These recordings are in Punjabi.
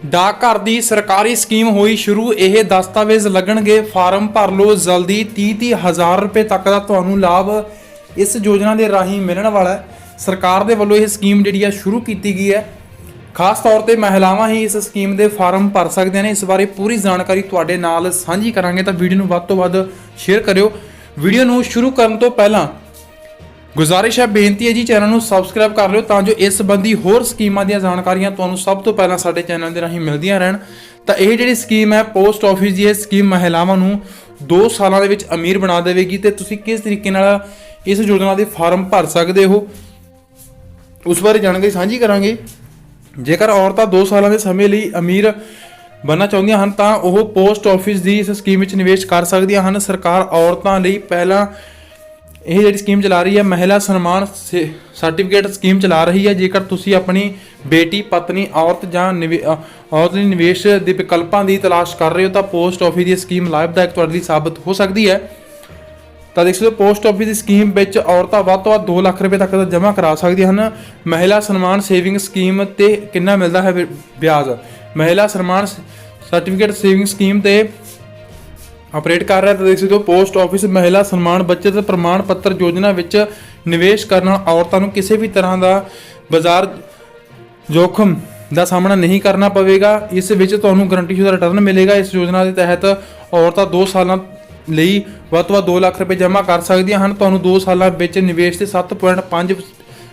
ਡਾਕਘਰ ਦੀ ਸਰਕਾਰੀ ਸਕੀਮ ਹੋਈ ਸ਼ੁਰੂ, ਇਹ ਦਸਤਾਵੇਜ਼ ਲੱਗਣਗੇ। ਫਾਰਮ ਭਰ ਲਓ ਜਲਦੀ 30 ਹਜ਼ਾਰ ਰੁਪਏ ਤੱਕ ਦਾ ਤੁਹਾਨੂੰ ਲਾਭ ਇਸ ਯੋਜਨਾ ਦੇ ਰਾਹੀਂ ਮਿਲਣ ਵਾਲਾ ਹੈ। ਸਰਕਾਰ ਦੇ ਵੱਲੋਂ ਇਹ ਸਕੀਮ ਜਿਹੜੀ ਆ ਸ਼ੁਰੂ ਕੀਤੀ ਗਈ ਹੈ। ਖਾਸ ਤੌਰ ਤੇ ਮਹਿਲਾਵਾਂ ਹੀ ਇਸ ਸਕੀਮ ਦੇ ਫਾਰਮ ਭਰ ਸਕਦੀਆਂ ਨੇ। ਇਸ ਬਾਰੇ ਪੂਰੀ ਜਾਣਕਾਰੀ ਤੁਹਾਡੇ ਨਾਲ ਸਾਂਝੀ ਕਰਾਂਗੇ ਤਾਂ ਵੀਡੀਓ ਨੂੰ ਵੱਧ ਤੋਂ ਵੱਧ ਸ਼ੇਅਰ ਕਰਿਓ। ਵੀਡੀਓ ਨੂੰ ਸ਼ੁਰੂ ਕਰਨ ਤੋਂ ਪਹਿਲਾਂ ਗੁਜ਼ਾਰਿਸ਼ ਹੈ, ਬੇਨਤੀ ਹੈ ਜੀ, ਚੈਨਲ ਨੂੰ ਸਬਸਕ੍ਰਾਈਬ ਕਰ ਲਿਓ ਤਾਂ ਜੋ ਇਸ ਸੰਬੰਧੀ ਹੋਰ ਸਕੀਮਾਂ ਦੀਆਂ ਜਾਣਕਾਰੀਆਂ ਤੁਹਾਨੂੰ ਸਭ ਤੋਂ ਪਹਿਲਾਂ ਸਾਡੇ ਚੈਨਲ ਦੇ ਰਾਹੀਂ ਮਿਲਦੀਆਂ ਰਹਿਣ। ਤਾਂ ਇਹ ਜਿਹੜੀ ਸਕੀਮ ਹੈ ਪੋਸਟ ਆਫਿਸ ਦੀ ਇਹ ਸਕੀਮ ਮਹਿਲਾਵਾਂ ਨੂੰ 2 ਸਾਲਾਂ ਦੇ ਵਿੱਚ ਅਮੀਰ ਬਣਾ ਦੇਵੇਗੀ ਤੇ ਤੁਸੀਂ ਕਿਸ ਤਰੀਕੇ ਨਾਲ ਇਸ ਯੋਜਨਾ ਦੇ ਫਾਰਮ ਭਰ ਸਕਦੇ ਹੋ? ਉਸ ਬਾਰੇ ਜਾਣਕਾਰੀ ਸਾਂਝੀ ਕਰਾਂਗੇ। ਜੇਕਰ ਔਰਤਾਂ 2 ਸਾਲਾਂ ਦੇ ਸਮੇਂ ਲਈ ਅਮੀਰ ਬਣਨਾ ਚਾਹੁੰਦੀਆਂ ਹਨ, ਤਾਂ ਉਹ ਪੋਸਟ ਆਫਿਸ ਦੀ ਇਸ ਸਕੀਮ ਵਿੱਚ ਨਿਵੇਸ਼ ਕਰ ਸਕਦੀਆਂ ਹਨ। ਸਰਕਾਰ ਔਰਤਾਂ ਲਈ ਪਹਿਲਾਂ ਇਹ ਜਿਹੜੀ ਸਕੀਮ ਚਲਾ ਰਹੀ ਹੈ, ਮਹਿਲਾ ਸਨਮਾਨ ਸਰਟੀਫਿਕੇਟ ਸਕੀਮ ਚਲਾ ਰਹੀ ਹੈ। ਜੇਕਰ ਤੁਸੀਂ ਆਪਣੀ ਬੇਟੀ, ਪਤਨੀ, ਔਰਤ ਜਾਂ ਨਿਵੇ- ਔਰਤ ਲਈ ਨਿਵੇਸ਼ ਦੇ ਵਿਕਲਪਾਂ ਦੀ ਤਲਾਸ਼ ਕਰ ਰਹੇ ਹੋ, ਤਾਂ ਪੋਸਟ ਆਫਿਸ ਦੀ ਸਕੀਮ ਲਾਭਦਾਇਕ ਤੁਹਾਡੇ ਲਈ ਸਾਬਤ ਹੋ ਸਕਦੀ ਹੈ। ਤਾਂ ਦੇਖ ਸਕਦੇ ਹੋ, ਪੋਸਟ ਆਫਿਸ ਦੀ ਸਕੀਮ ਵਿੱਚ ਔਰਤਾਂ ਵੱਧ ਤੋਂ ਵੱਧ 2 ਲੱਖ ਰੁਪਏ ਤੱਕ ਦਾ ਜਮ੍ਹਾਂ ਕਰਾ ਸਕਦੀਆਂ ਹਨ। ਮਹਿਲਾ ਸਨਮਾਨ ਸੇਵਿੰਗ ਸਕੀਮ ਤੇ ਕਿੰਨਾ ਮਿਲਦਾ ਹੈ ਵਿ- ਵਿਆਜ? Mahila Samman certificate saving scheme ਤੇ ਆਪਰੇਟ ਕਰ ਰਿਹਾ ਹੈ ਤਾਂ ਦੇਖ ਸਕਦੇ ਹੋ, ਪੋਸਟ ਆਫਿਸ ਮਹਿਲਾ ਸਨਮਾਨ ਬੱਚਤ ਪ੍ਰਮਾਣ ਪੱਤਰ ਯੋਜਨਾ ਵਿੱਚ ਨਿਵੇਸ਼ ਕਰਨਾ ਔਰਤਾਂ ਨੂੰ ਕਿਸੇ ਵੀ ਤਰ੍ਹਾਂ ਦਾ ਬਾਜ਼ਾਰ ਜੋਖਮ ਦਾ ਸਾਹਮਣਾ ਨਹੀਂ ਕਰਨਾ ਪਵੇਗਾ। ਇਸ ਵਿੱਚ ਤੁਹਾਨੂੰ ਗਰੰਟੀਸ਼ੁਦਾ ਰਿਟਰਨ ਮਿਲੇਗਾ। ਇਸ ਯੋਜਨਾ ਦੇ ਤਹਿਤ ਔਰਤਾਂ 2 ਸਾਲਾਂ ਲਈ ਵੱਧ ਤੋਂ ਵੱਧ 2 ਲੱਖ ਰੁਪਏ ਜਮ੍ਹਾਂ ਕਰ ਸਕਦੀਆਂ ਹਨ। ਤੁਹਾਨੂੰ 2 ਸਾਲਾਂ ਵਿੱਚ ਨਿਵੇਸ਼ ਤੇ 7.5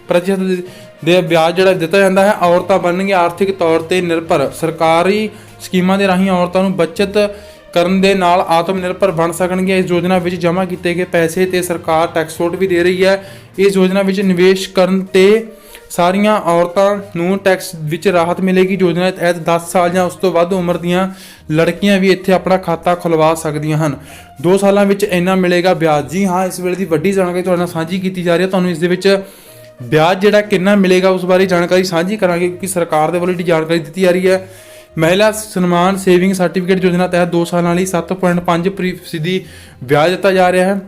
ਪ੍ਰਤੀਸ਼ਤ ਦੇ- ਦੇ ਵਿਆਜ ਜਿਹੜਾ ਦਿੱਤਾ ਜਾਂਦਾ ਹੈ। ਔਰਤਾਂ ਬਣਨਗੀਆਂ ਆਰਥਿਕ ਤੌਰ ਤੇ ਨਿਰਭਰ। ਸਰਕਾਰੀ ਸਕੀਮਾਂ ਦੇ ਰਾਹੀਂ ਔਰਤਾਂ ਨੂੰ ਬਚਤ ਕਰਨ ਦੇ ਨਾਲ ਆਤਮ ਨਿਰਭਰ ਬਣ ਸਕਣਗੀਆਂ ਇਸ ਯੋਜਨਾ ਵਿੱਚ ਜਮ੍ਹਾਂ ਕੀਤੇ ਗਏ ਪੈਸੇ ਤੇ ਸਰਕਾਰ ਟੈਕਸ ਛੋਟ ਵੀ ਦੇ ਰਹੀ ਹੈ। ਇਸ ਯੋਜਨਾ ਵਿੱਚ ਨਿਵੇਸ਼ ਕਰਨ ਤੇ ਸਾਰੀਆਂ ਔਰਤਾਂ ਨੂੰ ਟੈਕਸ ਵਿੱਚ ਰਾਹਤ ਮਿਲੇਗੀ। ਯੋਜਨਾ ਤਹਿਤ 10 ਸਾਲ ਜਾਂ ਉਸ ਤੋਂ ਵੱਧ ਉਮਰ ਦੀਆਂ ਲੜਕੀਆਂ ਵੀ ਇੱਥੇ ਆਪਣਾ ਖਾਤਾ ਖੁਲਵਾ ਸਕਦੀਆਂ ਹਨ। 2 ਸਾਲਾਂ ਵਿੱਚ ਇੰਨਾ ਮਿਲੇਗਾ ਵਿਆਜ। ਜੀ ਹਾਂ, ਇਸ ਵੇਲੇ ਦੀ ਵੱਡੀ ਜਾਣਕਾਰੀ ਤੁਹਾਡੇ ਨਾਲ ਸਾਂਝੀ ਕੀਤੀ ਜਾ ਰਹੀ ਹੈ। ਤੁਹਾਨੂੰ ਇਸ ਦੇ ਵਿੱਚ ਵਿਆਜ ਜਿਹੜਾ ਕਿੰਨਾ ਮਿਲੇਗਾ ਉਸ ਬਾਰੇ ਜਾਣਕਾਰੀ ਸਾਂਝੀ ਕਰਾਂਗੇ ਕਿਉਂਕਿ ਸਰਕਾਰ ਦੇ ਵੱਲੋਂ ਜਿਹੜੀ ਜਾਣਕਾਰੀ ਦਿੱਤੀ ਜਾ ਰਹੀ ਹੈ। ਮਹਿਲਾ ਸਨਮਾਨ ਸੇਵਿੰਗ ਸਰਟੀਫਿਕੇਟ ਯੋਜਨਾ ਤਹਿਤ 2 ਸਾਲਾਂ ਲਈ 7.5 ਫੀਸਦੀ ਵਿਆਜ ਦਿੱਤਾ ਜਾ ਰਿਹਾ ਹੈ।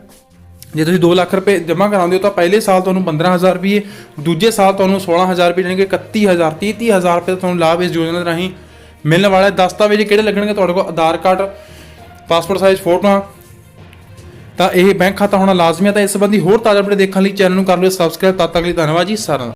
ਜੇ ਤੁਸੀਂ 2 ਲੱਖ ਰੁਪਏ ਜਮ੍ਹਾਂ ਕਰਾਉਂਦੇ ਹੋ ਤਾਂ ਪਹਿਲੇ ਸਾਲ ਤੁਹਾਨੂੰ 15000 ਰੁਪਏ, ਦੂਜੇ ਸਾਲ ਤੁਹਾਨੂੰ 16000 ਰੁਪਏ ਜਾਣੀ ਕਿ 31000 30000 ਰੁਪਏ ਦਾ ਤੁਹਾਨੂੰ ਲਾਭ ਇਸ ਯੋਜਨਾ ਦੇ ਰਾਹੀਂ ਮਿਲਣ ਵਾਲਾ ਹੈ। ਦਸਤਾਵੇਜ਼ ਕਿਹੜੇ ਲੱਗਣਗੇ? ਤੁਹਾਡੇ ਕੋਲ ਆਧਾਰ ਕਾਰਡ, ਪਾਸਪੋਰਟ ਸਾਈਜ਼ ਫੋਟੋਆਂ, ਤਾਂ ਇਹ ਬੈਂਕ ਖਾਤਾ ਹੋਣਾ ਲਾਜ਼ਮੀ ਹੈ। ਤਾਂ ਇਸ ਸੰਬੰਧੀ ਹੋਰ ਤਾਜ਼ਾ ਅਪਡੇਟ ਦੇਖਣ ਲਈ ਚੈਨਲ ਨੂੰ ਕਰ ਲਓ ਸਬਸਕ੍ਰਾਈਬ। ਤਦ ਤੱਕ ਲਈ ਧੰਨਵਾਦ ਜੀ। ਸਾਰਿਆਂ ਦਾ